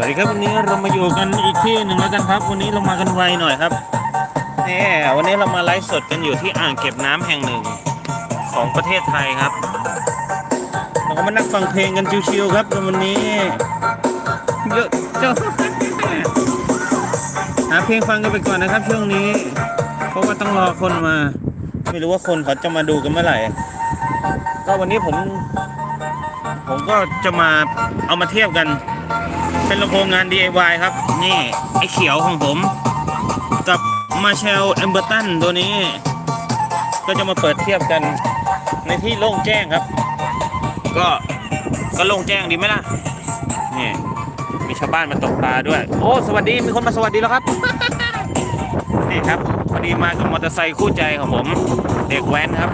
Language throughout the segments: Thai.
วัสดีครับวันนี้เรามาอยู่กันอีกที่หนึ่งแล้วกันครับ วันนี้เรามากันไวหน่อยครับนี่วันนี้เรามาไลฟ์สดกันอยู่ที่อ่างเก็บน้ำแห่งหนึ่งของประเทศไทยครับเราก็มานั่งฟังเพลงกันชิวๆครับวันนี้เยอะเจ้าหาเพลงฟังกันไปก่อนนะครับ ช่วงนี้เพราะว่าต้องรอคนมา ไม่รู้ว่าคนเขาจะมาดูกันเมื่อไหร่ก็วันนี้ผม ผมก็จะมาเอามาเทียบกัน เป็นลำโพงงาน DIY ครับ นี่ ไอ้เขียวของผม กับมาเชลเอมเบอร์ตันตัวนี้ ก็จะมาเปิดเทียบกันในที่โล่งแจ้งครับ ก็ก็โล่งแจ้งดีไหมล่ะ นี่ มีชาวบ้านมาตกปลาด้วย โอ้ สวัสดี มีคนมาสวัสดีแล้วครับ นี่ครับพอดีมากับมอเตอร์ไซค์คู่ใจของผม เด็กแว้นครับ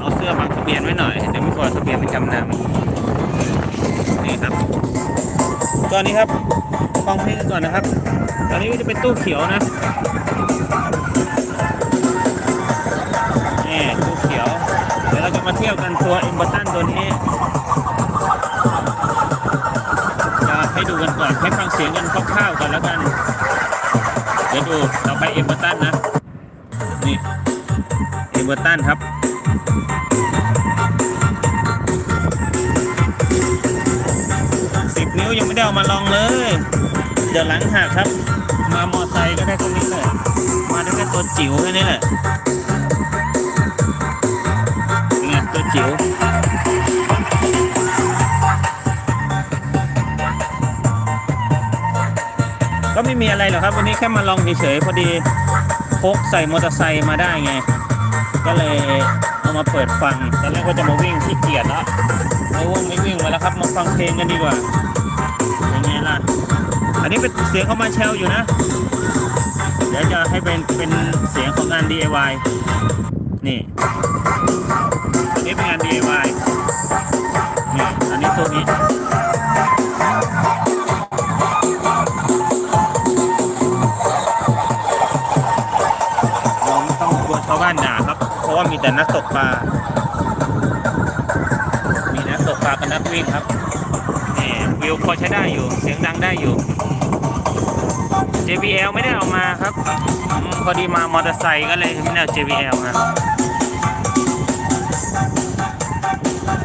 เอาเสื้อบังทะเบียนไว้หน่อย เดี๋ยวม่ขอทะเบียนไปจำนำนี่ครับ ตอนนี้ครับฟังเพลงกันก่อนนะครับตอนนี้ก็จะเป็นตู้เขียวนะนี่ตู้เขียว เดี๋ยวเราจะมาเที่ยวกันตัวอิมเบอร์ตันตัวนี้จะให้ดูกันก่อนให้ฟังเสียงกันคร่าวๆก่อนแล้วกัน เดี๋ยวดูต่อไปอิมเบอร์ตันนะ นี่อิมเบอร์ตันครับ มาลองเลย เดี๋ยวหลังหักครับ มามอไซค์ก็ได้ตรงนี้เลยมาได้แค่ตัวจิ๋วแค่นี้แหละเนี่ยตัวจิ๋วก็ไม่มีอะไรหรอกครับ วันนี้แค่มาลองเฉยๆพอดีพกใส่มอเตอร์ไซค์มาได้ไง ก็เลยเอามาเปิดฟังตอนแรกก็จะมาวิ่งที่เกียจแล้วไม่ว่งไม่วิ่งมาแล้วครับมาฟังเพลงกันดีกว่า ยังไงล่ะ อันนี้เป็นเสียงของมาเชลอยู่นะ เดี๋ยวจะให้เป็นเป็นเสียงของงาน DIY นี่ อันนี้เป็นงาน DIY นี่ อันนี้ตัวนี้เราไม่ต้องกลัวชาวบ้านด่าครับ เพราะว่ามีแต่นักตกปลา มีนักตกปลากับนักวิ่งครับ นี่พอใช้ได้อยู่ เสียงดังได้อยู่ JBL ไม่ได้เอามาครับพอดีมามอเตอร์ไซค์ก็เลยไม่ได้เอา JBL นะ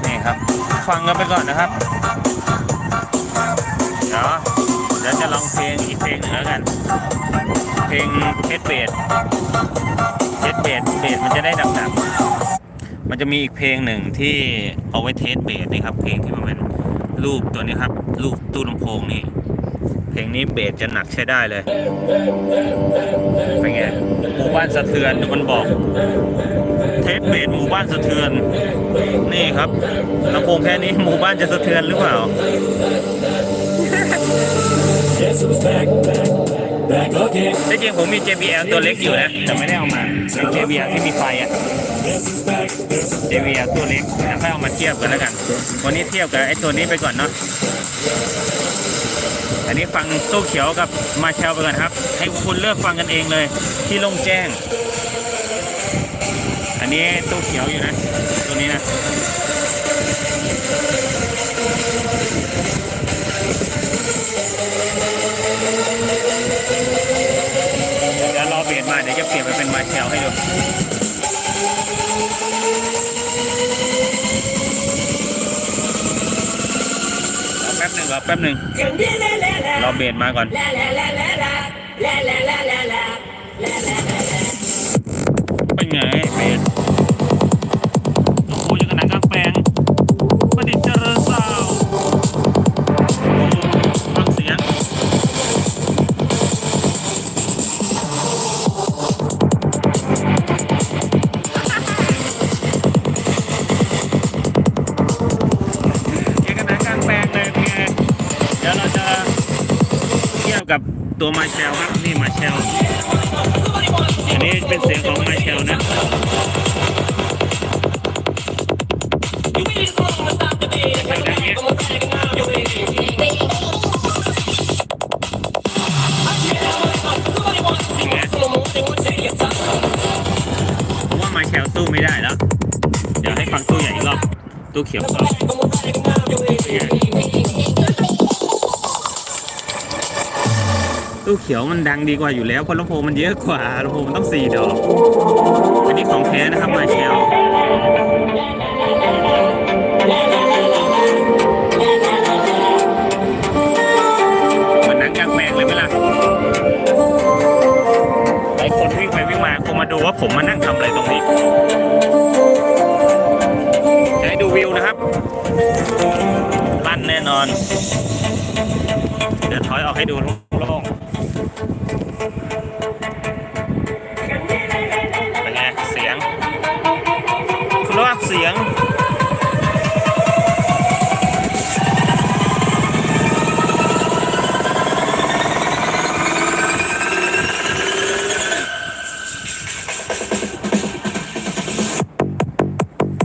นี่ครับ ฟังกันไปก่อนนะครับ เดี๋ยวเดี๋ยวจะลองเพลงอีกเพลงหนึ่งแล้วกัน เพลงเทสเบสเทสเบสเบสมันจะได้ดังๆมันจะมีอีกเพลงหนึ่งที่เอาไว้เทสเบสนี่ครับ เพลงที่มันเป็นรูปตัวนี้ครับ รูปตู้ลำโพงนี่ เพลงนี้เบสจะหนักใช้ได้เลย เป็นไง หมู่บ้านสะเทือนมันบอก เทสเบสหมู่บ้านสะเทือน นี่ครับลำโพงแค่นี้หมู่บ้านจะสะเทือนหรือเปล่า Guess who's back, back, back, back again? ที่จริงผมมี JBL ตัวเล็กอยู่นะ แต่ไม่ได้เอามาเป็น JBL ที่มีไฟอะ Guess who's back, guess who's JBL ตัวเล็กแล้วค่อยเอามาเทียบกันแล้วกัน วันนี้เทียบกับไอ้ตัวนี้ไปก่อนเนาะ อันนี้ฟังตู้เขียวกับมาเชลไปก่อนครับ ให้คุณเลือกฟังกันเองเลย ที่โล่งแจ้ง อันนี้ตู้เขียวอยู่นะ ตัวนี้นะเดี๋ยวรอเบสมาเดี๋ยวจะเปลี่ยนไปเป็นมาเชลให้ดู รอแป๊บหนึ่งรอแป๊บหนึ่งรอเบสมาก่อนเป็นไงเบส กับตัวมาเชลครับนี่มาเชลอันนี้เป็นเสียงของมาเชลนะผมว่ามาเชลตู้ไม่ได้แล้ว เดี๋ยวให้ฟังตู้ใหญ่อีกรอบตู้เขียวก่อน ตู้เขียวมันดังดีกว่าอยู่แล้วเพราะลำโพงมันเยอะกว่าลำโพงมันต้องสี่ดอก อันนี้ของแท้นะครับมาเชลมือนนั่งกลางแปลงเลยไหมล่ะหลายคนวิ่งไปวิ่งมาคงมาดูว่าผมมานั่งทำอะไรตรงนี้จะให้ดูวิวนะครับลั่นแน่นอน เดี๋ยวถอยออกให้ดูโล่ เสียง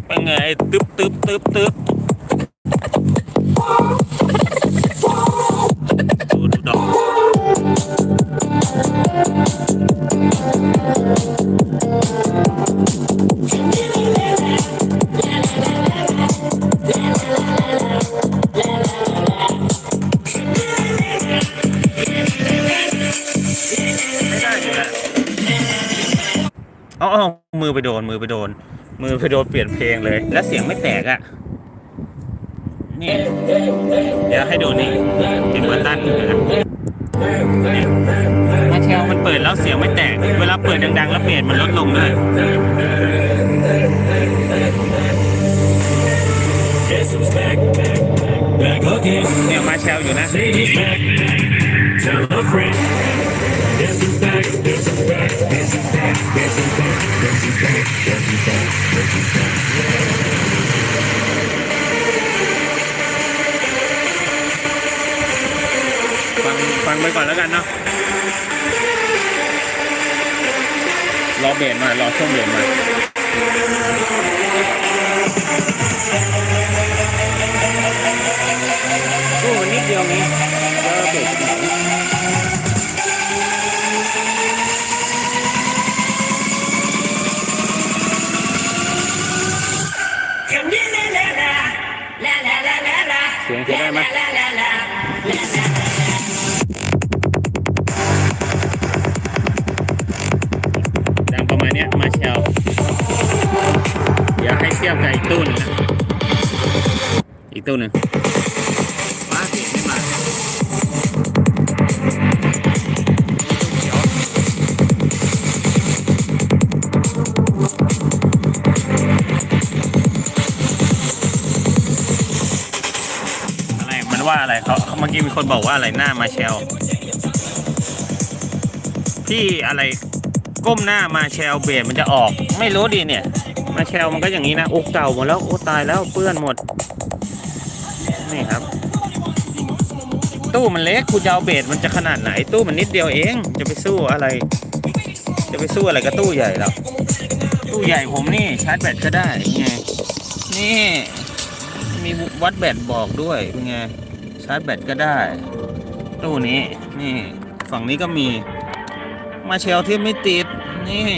เป็นไงตึ๊บตึ๊บตึ๊บตึ๊บ อามือไปโดนมือไปโดน มือไปโดนเปลี่ยนเพลงเลย แล้วเสียงไม่แตกอะนี่เดี๋ยวให้ดูนี่ติมเบอร์ตันนะครับมาเชลมันเปิดแล้วเสียงไม่แตก เวลาเปิดดัง ๆ แล้วเบสมันลดลงด้วยเนี่ยมาเชลอยู่นะ ฟังฟังไปก่อนแล้วกันเนาะรอเบสมารอช่วงเบสมาโอ้มันนิดเดียวนี้แล้วเบสไปไหน ทียบกับอีกตู้นึงนะอีกตู้หนึ่งว้าเสียงไม่มาอะไรมันว่าอะไรเขาเมื่อกี้มีคนบอกว่าอะไรหน้ามาเชลที่อะไรก้มหน้ามาเชลเบรมันจะออก ไม่รู้ดิเนี่ย มาเชลมันก็อย่างนี้นะโอ้เก่าหมดแล้วโอ้ตายแล้วเปื้อนหมด นี่ครับ ตู้มันเล็กคุณจะเอาเบสมันจะขนาดไหน ตู้มันนิดเดียวเอง จะไปสู้อะไร จะไปสู้อะไรกับตู้ใหญ่หรอตู้ใหญ่ผมนี่ชาร์จแบตก็ได้ไงนี่ มีวัดแบตบอกด้วยเป็นไงชาร์จแบตก็ได้ ตู้นี้นี่ฝั่งนี้ก็มีมาเชลที่ไม่ติดนี่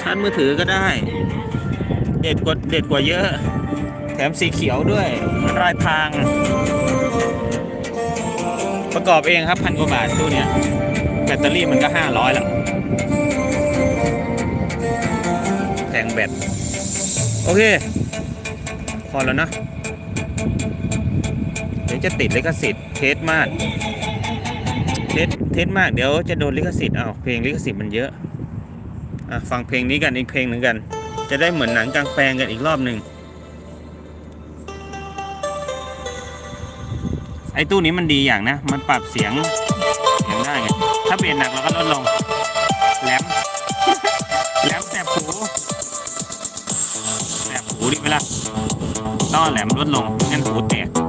ชาร์จมือถือก็ได้ เด็ดกว่าเด็ดกว่าเยอะ แถมสีเขียวด้วยรายทาง ประกอบเองครับพันกว่าบาทตู้เนี้ยแบตเตอรี่มันก็ห้าร้อยแล้วแพงแบตโอเค พอแล้วนะเดี๋ยวจะติดลิขสิทธิ์เทสมากเทสเทสมากเดี๋ยวจะโดนลิขสิทธิ์เอาเพลงลิขสิทธิ์มันเยอะอะ ฟังเพลงนี้กันอีกเพลงหนึ่งกัน จะได้เหมือนหนังกลางแปลงกันอีกรอบหนึ่งไอ้ตู้นี้มันดีอย่างนะ มันปรับเสียงเสียงได้ไง ถ้าเปลี่ยนหนักเราก็ลดลงแหลมแหลมแสบหูแสบหูดิเวลาต้องแหลมลดลงงั้นหูแตก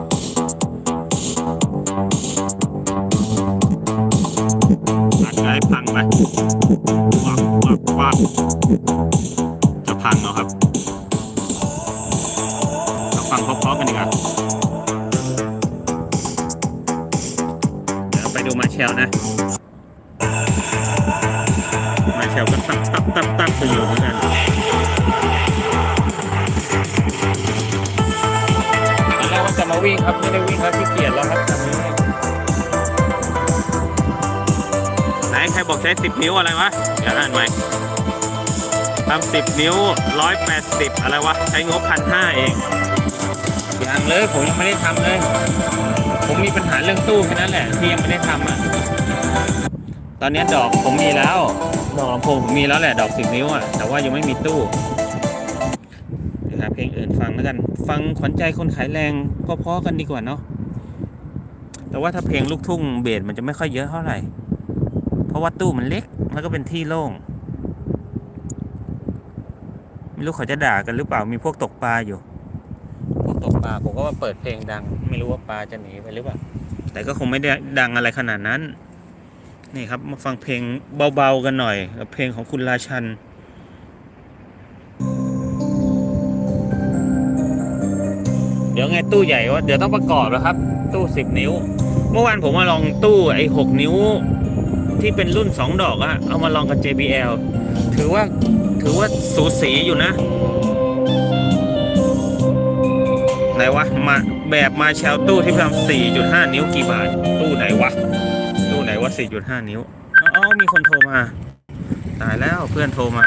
ตับตับตับตับไปอยู่เหมือนกันตอนแรกว่าจะมาวิ่งครับไม่ได้วิ่งครับขี้เกียจแล้วครับตอนนี้ใครบอกใช้สิบนิ้วอะไรวะเดี๋ยวอ่านใหม่ทำสิบนิ้วร้อยแปดสิบอะไรวะ ใช้งบพันห้าเองยังเลยผมยังไม่ได้ทำเลย ผมมีปัญหาเรื่องตู้แค่นั้นแหละที่ยังไม่ได้ทำอะ ตอนนี้ดอกผมมีแล้ว ดอกลำโพงผมมีแล้วแหละ ดอกสิบนิ้วอะ แต่ว่ายังไม่มีตู้เดี๋ยวหาเพลงอื่นฟังแล้วกัน ฟังขวัญใจคนขายแรงเพอๆกันดีกว่าเนาะ แต่ว่าถ้าเพลงลูกทุ่งเบสมันจะไม่ค่อยเยอะเท่าไหร่ เพราะว่าตู้มันเล็กแล้วก็เป็นที่โล่ง ไม่รู้เขาจะด่ากันหรือเปล่า มีพวกตกปลาอยู่ พวกตกปลาผมก็ว่าเปิดเพลงดัง ไม่รู้ว่าปลาจะหนีไปหรือเปล่า แต่ก็คงไม่ได้ดังอะไรขนาดนั้น นี่ครับ มาฟังเพลงเบาๆกันหน่อยกับเพลงของคุณราชันเดี๋ยวไงตู้ใหญ่ว่าเดี๋ยวต้องประกอบแล้วครับ ตู้สิบนิ้ว เมื่อวานผมมาลองตู้ไอ้หกนิ้ว ที่เป็นรุ่นสองดอกอะเอามาลองกับ JBL ถือว่าถือว่าสูสีอยู่นะไหนวะมาแบบมาแชลตู้ที่ทำ4.5 นิ้วกี่บาท ตู้ไหนวะ ตู้ไหนวะ4.5 นิ้วอ๋อมีคนโทรมา ตายแล้วเพื่อนโทรมา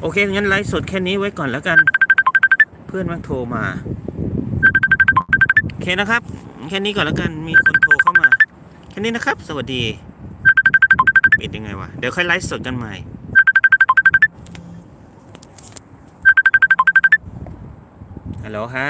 โอเค งั้นไลฟ์สดแค่นี้ไว้ก่อนแล้วกัน เพื่อนมันโทรมา โอเคนะครับ แค่นี้ก่อนแล้วกัน มีคนโทรเข้ามา แค่นี้นะครับ สวัสดี ปิดยังไงวะ เดี๋ยวค่อยไลฟ์สดกันใหม่ฮัลโหลครับ